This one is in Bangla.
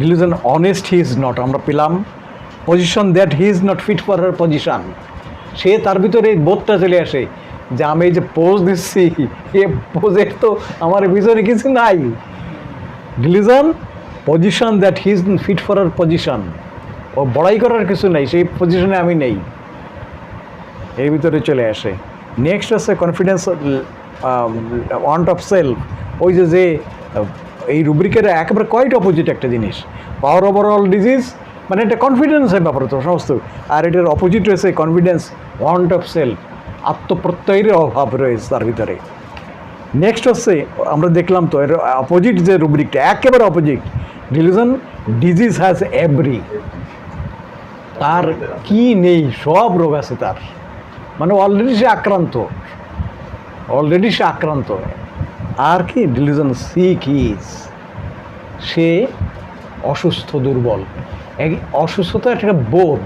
Delusion honest he is not আমরা পেলাম position that he is not fit for her position সে তার ভিতরে এই বোধটা চলে আসে যে আমি এই যে পোজ দিচ্ছি, এ পোজের তো আমার ভিতরে কিছু নাই। Delusion position that he is fit for her position ও বড়াই করার কিছু নাই, সেই পজিশনে আমি নেই। এর ভিতরে চলে আসে। নেক্সট আছে কনফিডেন্স ওয়ান্ট অফ সেলফ ওই যে যে এই রুব্রিকের একেবারে কোয়াইট অপোজিট একটা জিনিস। পাওয়ার ওভারঅল ডিজিজ মানে এটা কনফিডেন্সের ব্যাপার তো, সমস্ত। আর এটার অপোজিট রয়েছে কনফিডেন্স ওয়ান্ট অফ সেলফ আত্মপ্রত্যয়ের অভাব রয়েছে তার ভিতরে। নেক্সট হচ্ছে, আমরা দেখলাম তো, এর অপোজিট যে রুব্রিকটা একেবারে opposite delusion disease has every তার কি নেই, সব রোগ আছে তার। মানে অলরেডি সে আক্রান্ত। অলরেডি সে আক্রান্ত। আর কি ডিলিজন সিক ইজ সে অসুস্থ দুর্বল। এক অসুস্থতা একটা বোধ।